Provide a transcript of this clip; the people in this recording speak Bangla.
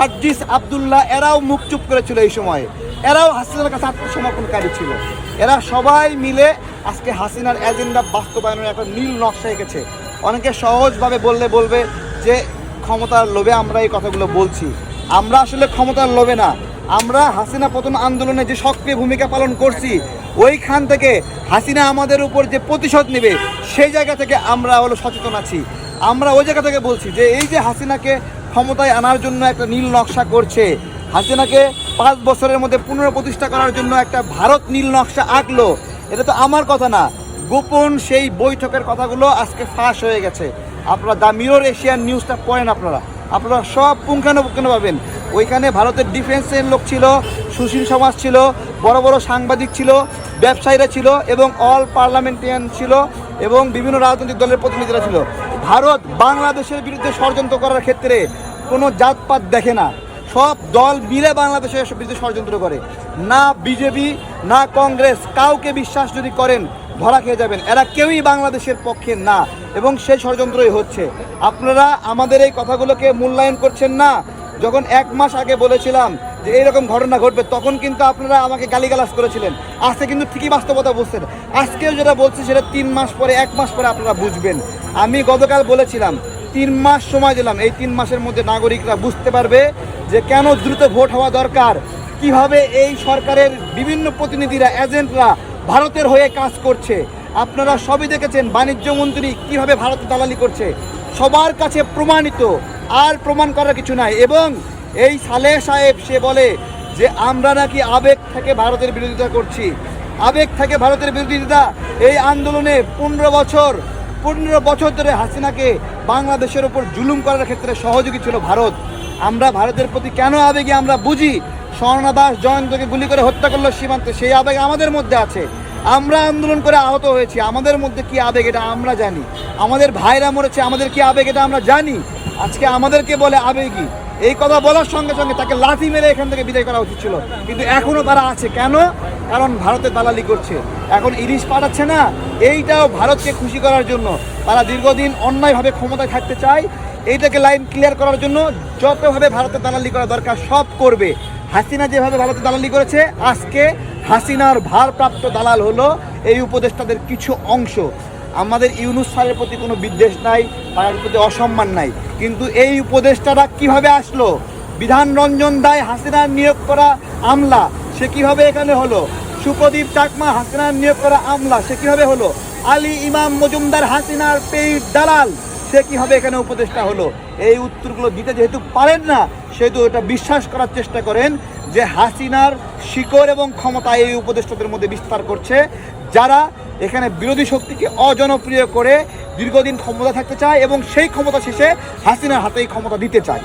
হাজ্জিস আবদুল্লাহ, এরাও মুখ চুপ করেছিল এই সময়ে। এরাও হাসিনার কাছে আত্মসমর্পণকারী ছিল। এরা সবাই মিলে আজকে হাসিনার এজেন্ডা বাস্তবায়নের একটা নীল নকশা এঁকেছে। অনেকে সহজভাবে বললে বলবে যে, ক্ষমতার লোভে আমরা এই কথাগুলো বলছি। আমরা আসলে ক্ষমতার লোভে না। আমরা হাসিনা পতন আন্দোলনে যে সক্রিয় ভূমিকা পালন করছি, ওইখান থেকে হাসিনা আমাদের উপর যে প্রতিশোধ নেবে, সেই জায়গা থেকে আমরা হলো সচেতন আছি। আমরা ওই জায়গা থেকে বলছি যে, এই যে হাসিনাকে ক্ষমতায় আনার জন্য একটা নীল নকশা করছে। হাসিনাকে পাঁচ বছরের মধ্যে পুনঃপ্রতিষ্ঠা করার জন্য একটা ভারত নীল নকশা আঁকলো। এটা তো আমার কথা না। গোপন সেই বৈঠকের কথাগুলো আজকে ফাঁস হয়ে গেছে। আপনারা দ্য মিরর এশিয়ান নিউজটা পড়েন আপনারা। আপনারা সব পুঙ্খানুপুঙ্খানু পাবেন। ওইখানে ভারতের ডিফেন্সের লোক ছিল, সুশীল সমাজ ছিল, বড় বড় সাংবাদিক ছিল, ব্যবসায়ীরা ছিল এবং অল পার্লামেন্টারিয়ান ছিল এবং বিভিন্ন রাজনৈতিক দলের প্রতিনিধিরা ছিল। ভারত বাংলাদেশের বিরুদ্ধে ষড়যন্ত্র করার ক্ষেত্রে কোনো জাতপাত দেখে না। সব দল মিলে বাংলাদেশের বিরুদ্ধে ষড়যন্ত্র করে। না বিজেপি, না কংগ্রেস, কাউকে বিশ্বাস যদি করেন, ধরা খেয়ে যাবেন। এরা কেউই বাংলাদেশের পক্ষে না, এবং সেই ষড়যন্ত্রই হচ্ছে। আপনারা আমাদের এই কথাগুলোকে মূল্যায়ন করছেন না। যখন এক মাস আগে বলেছিলাম যে এইরকম ঘটনা ঘটবে, তখন কিন্তু আপনারা আমাকে গালিগালাজ করেছিলেন। আজকে কিন্তু ঠিকই বাস্তবতা বুঝছেন আজকেও যেটা বলছি, সেটা তিন মাস পরে, এক মাস পরে আপনারা বুঝবেন। আমি গতকাল বলেছিলাম তিন মাস সময় দিলাম। এই তিন মাসের মধ্যে নাগরিকরা বুঝতে পারবে যে কেন দ্রুত ভোট হওয়া দরকার। কীভাবে এই সরকারের বিভিন্ন প্রতিনিধিরা, এজেন্টরা ভারতের হয়ে কাজ করছে। আপনারা সবই দেখেছেন বাণিজ্য মন্ত্রী কীভাবে ভারতে দালালি করছে। সবার কাছে প্রমাণিত, আর প্রমাণ করার কিছু নাই। এবং এই সালেহ সাহেব সে বলে যে, আমরা নাকি আবেগ থেকে ভারতের বিরোধিতা করছি। আবেগ থেকে ভারতের বিরোধিতা, এই আন্দোলনে পনেরো বছর পনেরো বছর ধরে হাসিনাকে বাংলাদেশের ওপর জুলুম করার ক্ষেত্রে সহযোগী ছিল ভারত। আমরা ভারতের প্রতি কেন আবেগে আমরা বুঝি? স্বর্ণা দাস জয়ন্তকে গুলি করে হত্যা করল সীমান্তে, সেই আবেগ আমাদের মধ্যে আছে। আমরা আন্দোলন করে আহত হয়েছি, আমাদের মধ্যে কি আবেগ এটা আমরা জানি। আমাদের ভাইরা মরেছে, আমাদের কি আবেগ এটা আমরা জানি? আজকে আমাদেরকে বলে আবেগী। এই কথা বলার সঙ্গে সঙ্গে তাকে লাথি মেরে এখান থেকে বিদায় করা উচিত ছিল। কিন্তু এখনও তারা আছে। কেন? কারণ ভারতে দালালি করছে। এখন ইলিশ পাঠাচ্ছে না, এইটাও ভারতকে খুশি করার জন্য। তারা দীর্ঘদিন অন্যায়ভাবে ক্ষমতায় থাকতে চায়, এইটাকে লাইন ক্লিয়ার করার জন্য যতভাবে ভারতে দালালি করা দরকার সব করবে। হাসিনা যেভাবে ভারতে দালালি করেছে, আজকে হাসিনার ভারপ্রাপ্ত দালাল হলো এই উপদেষ্টাদের কিছু অংশ। আমাদের ইউনুস স্যারের প্রতি কোনো বিদ্বেষ নাই, তার প্রতি অসম্মান নাই। কিন্তু এই উপদেষ্টারা কীভাবে আসলো? বিধান রঞ্জন দায় হাসিনার নিয়োগ করা আমলা। সে কীভাবে এখানে হলো? সুপ্রদীপ চাকমা হাসিনার নিয়োগ করা আমলা, সে কীভাবে হলো? আলী ইমাম মজুমদার হাসিনার পেইড দালাল, সে কীভাবে এখানে উপদেষ্টা হলো? এই উত্তরগুলো দিতে যেহেতু পারেন না, সেহেতু এটা বিশ্বাস করার চেষ্টা করেন যে হাসিনার শিকড় এবং ক্ষমতা এই উপদেষ্টাদের মধ্যে বিস্তার করছে, যারা এখানে বিরোধী শক্তিকে অজনপ্রিয় করে দীর্ঘদিন ক্ষমতা থাকতে চায় এবং সেই ক্ষমতা শেষে হাসিনার হাতেই ক্ষমতা দিতে চায়।